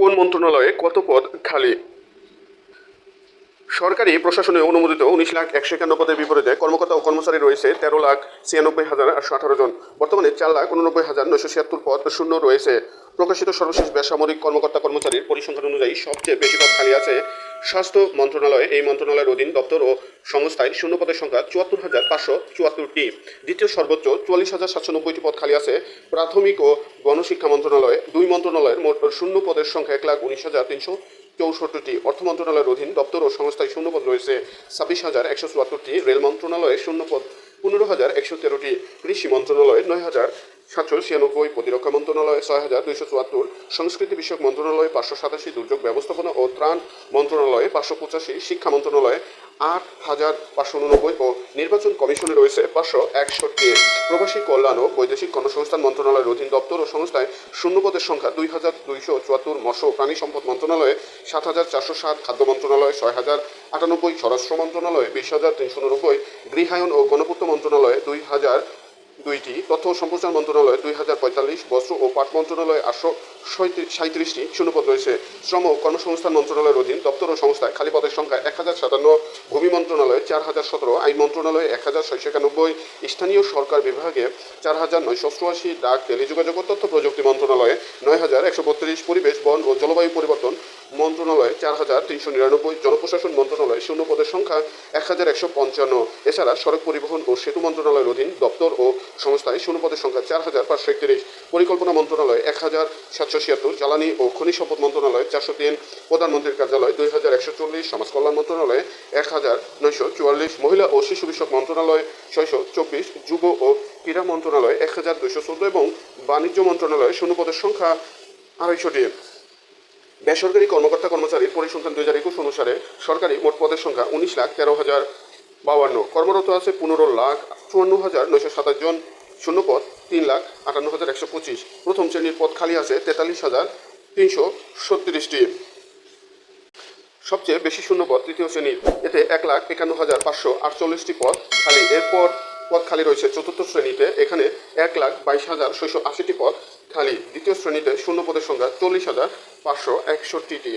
কোন মন্ত্রণালয়ে কত পদ খালি? সরকারি প্রশাসনে অনুমোদিত উনিশ লাখ একশো একান্ন পদের বিপরীতে কর্মকর্তা ও কর্মচারী রয়েছে তেরো লাখ ছিয়ানব্বই হাজার আটশো আঠারো জন। বর্তমানে চার লাখ উননব্বই হাজার নয়শো ছিয়াত্তর পদ শূন্য রয়েছে। প্রকাশিত সর্বশেষ বেসামরিক কর্মকর্তা কর্মচারীর পরিসংখ্যান অনুযায়ী সবচেয়ে বেশি পদ খালি আছে স্বাস্থ্য মন্ত্রণালয়ে, এই মন্ত্রণালয়ের অধীন দপ্তর ও সংস্থায় শূন্য পদের সংখ্যা চুয়াত্তর হাজার পাঁচশো চুয়াত্তরটি। দ্বিতীয় সর্বোচ্চ চুয়াল্লিশ হাজার সাতশো নব্বইটি পদ খালি আছে। প্রাথমিক ও গণশিক্ষা মন্ত্রণালয়ে, দুই মন্ত্রণালয়ের মোট শূন্য পদের সংখ্যা এক লাখ উনিশ হাজার তিনশো চৌষট্টিটি অর্থ মন্ত্রণালয়ের অধীন দপ্তর ও সংস্থায় শূন্যপদ রয়েছে ছাব্বিশ হাজার একশো চুয়াত্তরটি। রেল মন্ত্রণালয়ে শূন্যপদ পনেরো হাজার একশো তেরোটি। কৃষি মন্ত্রণালয়ে নয় হাজার সাতশো ছিয়ানব্বই প্রতিরক্ষা মন্ত্রণালয়ে ছয় হাজার দুইশো চুয়াত্তর, সংস্কৃতি বিষয়ক মন্ত্রণালয়ে পাঁচশো সাতাশি, দুর্যোগ ব্যবস্থাপনা ও ত্রাণ মন্ত্রণালয়ে পাঁচশো পঁচাশি, শিক্ষা মন্ত্রণালয়ে আট হাজার পাঁচশো উননব্বই ও নির্বাচন কমিশনে রয়েছে পাঁচশো একষট্টি। প্রবাসী কল্যাণ ও বৈদেশিক কর্মসংস্থান মন্ত্রণালয়ের অধীন দপ্তর ও সংস্থায় শূন্যপদের সংখ্যা দুই হাজার দুইশো চুয়াত্তর, মৎস্য ও প্রাণী সম্পদ মন্ত্রণালয়ে সাত হাজার চারশো সাত, খাদ্য মন্ত্রণালয়ে ছয় হাজার আটানব্বই, স্বরাষ্ট্র মন্ত্রণালয়ে বিশ হাজার তিনশো উননব্বই, গৃহায়ন ও গণপূর্ত মন্ত্রণালয়ে দুই হাজার দুইটি তথ্য সম্প্রচার মন্ত্রণালয় দুই হাজার পঁয়তাল্লিশ বস্ত্র ও পাট মন্ত্রণালয়ে আটশো সাঁত্রিশটি শূন্যপদ রয়েছে। শ্রম ও কর্মসংস্থান মন্ত্রণালয়ের অধীন দপ্তর ও সংস্থায় খালি পদের সংখ্যা এক হাজার সাতান্ন। ভূমি মন্ত্রণালয়ে চার হাজার সতেরো, আইন মন্ত্রণালয়ে এক হাজার ছয়শো একানব্বই, স্থানীয় সরকার বিভাগে চার হাজার নয়শো অষ্টআশি ডাক টেলিযোগাযোগ ও তথ্য প্রযুক্তি মন্ত্রণালয়ে নয় হাজার একশো বত্রিশ পরিবেশ, বন ও জলবায়ু পরিবর্তন মন্ত্রণালয়ে চার হাজার তিনশো নিরানব্বই, জনপ্রশাসন মন্ত্রণালয়ে শূন্য পদের সংখ্যা এক হাজার একশো পঞ্চান্ন, এছাড়া সড়ক পরিবহন ও সেতু মন্ত্রণালয়ের অধীন দপ্তর ও সংস্থায় শূন্য পদের সংখ্যা চার হাজার পাঁচশো একত্রিশ, পরিকল্পনা মন্ত্রণালয় এক হাজার সাতশো ছিয়াত্তর, জ্বালানি ও খনিজ সম্পদ মন্ত্রণালয় চারশো তিন, প্রধানমন্ত্রীর কার্যালয় দুই হাজার একশো চল্লিশ সমাজ কল্যাণ মন্ত্রণালয়ে এক হাজার নয়শো চুয়াল্লিশ মহিলা ও শিশু বিষয়ক মন্ত্রণালয় ছয়শো চব্বিশ যুব ও ক্রীড়া মন্ত্রণালয় এক হাজার দুইশো চোদ্দ এবং বাণিজ্য মন্ত্রণালয়ে শূন্য পদের সংখ্যা আড়াইশোটি। বেসরকারি কর্মকর্তা কর্মচারীর পরিসংখ্যান দুই হাজার একুশ অনুসারে সরকারি মোট পদের সংখ্যা উনিশ লাখ তেরো হাজার বাউান্ন কর্মরত আছে পনেরো লাখ চুয়ান্ন হাজার নয়শো সাতাশ জন। শূন্যপদ তিন লাখ আটান্ন হাজার একশো পঁচিশ। প্রথম শ্রেণির পদ খালি আছে তেতাল্লিশ হাজার তিনশো ছত্রিশটি। সবচেয়ে বেশি শূন্য পদ, তৃতীয় শ্রেণির। এতে এক লাখ একান্ন হাজার পাঁচশো আটচল্লিশটি পদ খালি। এরপর পদ খালি রয়েছে চতুর্থ শ্রেণীতে। এখানে এক লাখ বাইশ হাজার ছয়শো আশিটি পদ খালি। দ্বিতীয় শ্রেণীতে শূন্য পদের সংখ্যা চল্লিশ হাজার পাঁচশো একষট্টিটি।